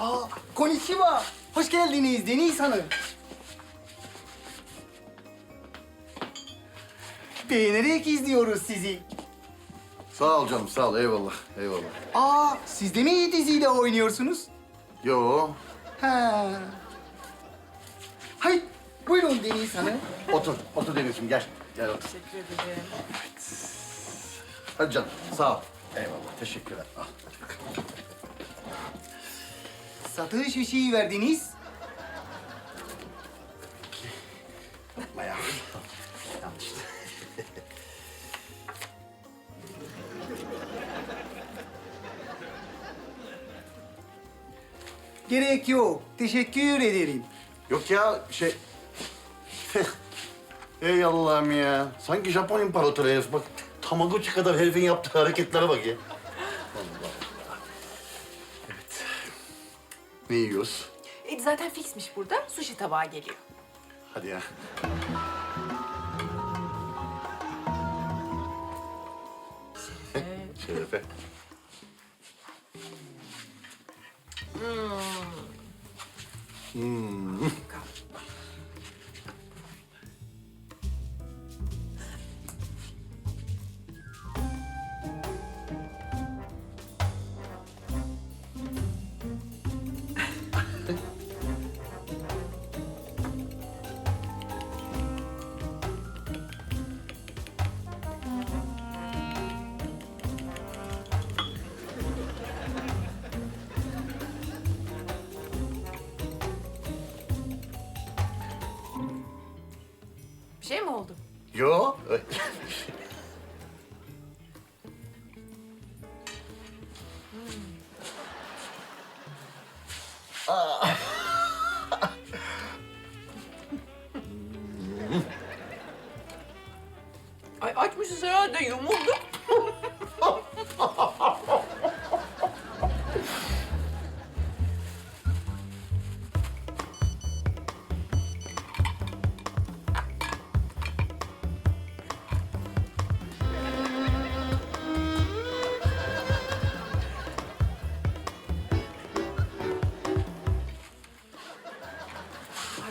Aa, konnichiwa. Hoş geldiniz Deniz Hanım. Beğenerek izliyoruz sizi. Sağ ol canım, sağ ol. Eyvallah, eyvallah. Aa, siz de mi diziyle oynuyorsunuz? Yo, Ha. Hay, buyurun Deniz Hanım. otur. Otur Deniz'ciğim, gel. Gel otur. Teşekkür ederim. Hadi canım, sağ ol. Eyvallah, teşekkürler. Ah. Satış işi verdiniz. Yapma ya. Yanlış. Gerek yok. Teşekkür ederim. Yok ya, şey... Ey Allah'ım ya. Sanki Japon imparatoru herif. Bak, Tamagotchi kadar herifin yaptığı hareketlere bak ya. Ne yiyoruz? E, zaten fixmiş burada. Sushi tabağı geliyor. Hadi ya. Şerefe. Bir şey mi oldu? Yo. Ay açmışız herhalde yumuldu.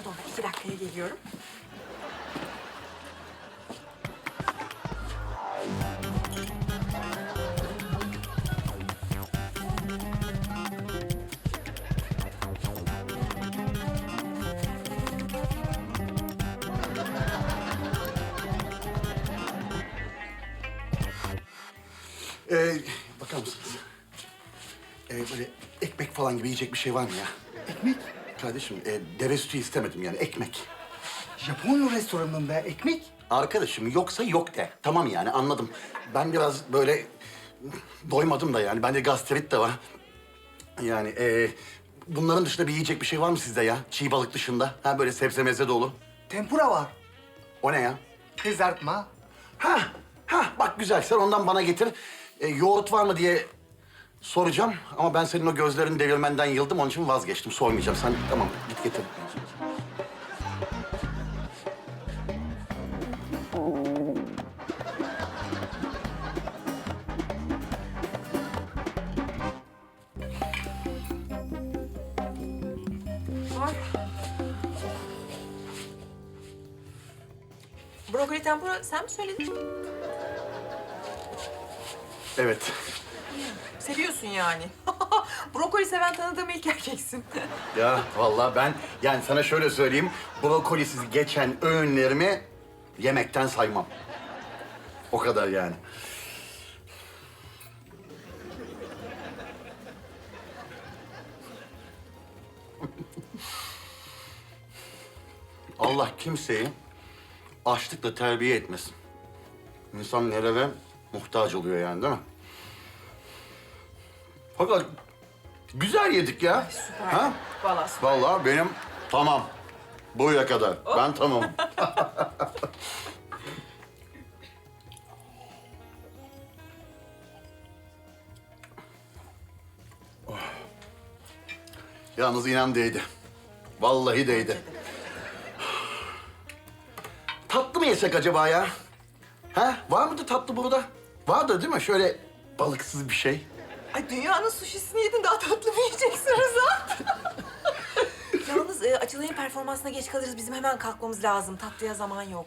Pardon ben iki dakikaya geliyorum. Ee, bakar mısınız? Ee, böyle ekmek falan gibi yiyecek bir şey var mı ya? Ekmek. Kardeşim, e, deve sütü istemedim yani, ekmek. Japon restoranında ekmek. Arkadaşım yoksa yok de. Tamam yani anladım. Ben biraz böyle doymadım da yani. Bende gastrit de var. Yani e, bunların dışında bir yiyecek bir şey var mı sizde ya? Çiğ balık dışında. Ha böyle sebze meze dolu. Tempura var. O ne ya? Kızartma. Ha, ha bak güzel. Sen ondan bana getir. E, yoğurt var mı diye soracağım. Ama ben senin o gözlerini devirmenden yıldım. Onun için vazgeçtim. Sormayacağım. Sen tamam git getir. Brokoli tempura sen mi söyledin? Evet. Seviyorsun yani. Brokoli seven tanıdığım ilk erkeksin. Ya vallahi ben yani sana şöyle söyleyeyim. Brokolisiz geçen öğünlerimi yemekten saymam. O kadar yani. Allah kimseyi açlıkla terbiye etmesin. İnsan nereye muhtaç oluyor yani değil mi? Fakat güzel yedik ya. süper. Ha? Vallahi süper. Vallahi benim tamam. Buraya kadar. Ben tamam. Oh. Yalnız inan değdi. Vallahi değdi. Tatlı mı yesek acaba ya? Ha? Var mıdır tatlı burada? Vardır değil mi? Şöyle balıksız bir şey. Ay dünyanın suşisini yedin daha tatlı mı yiyeceksin Rıza? Yalnız e, Açılay'ın performansına geç kalırız. Bizim hemen kalkmamız lazım. Tatlıya zaman yok.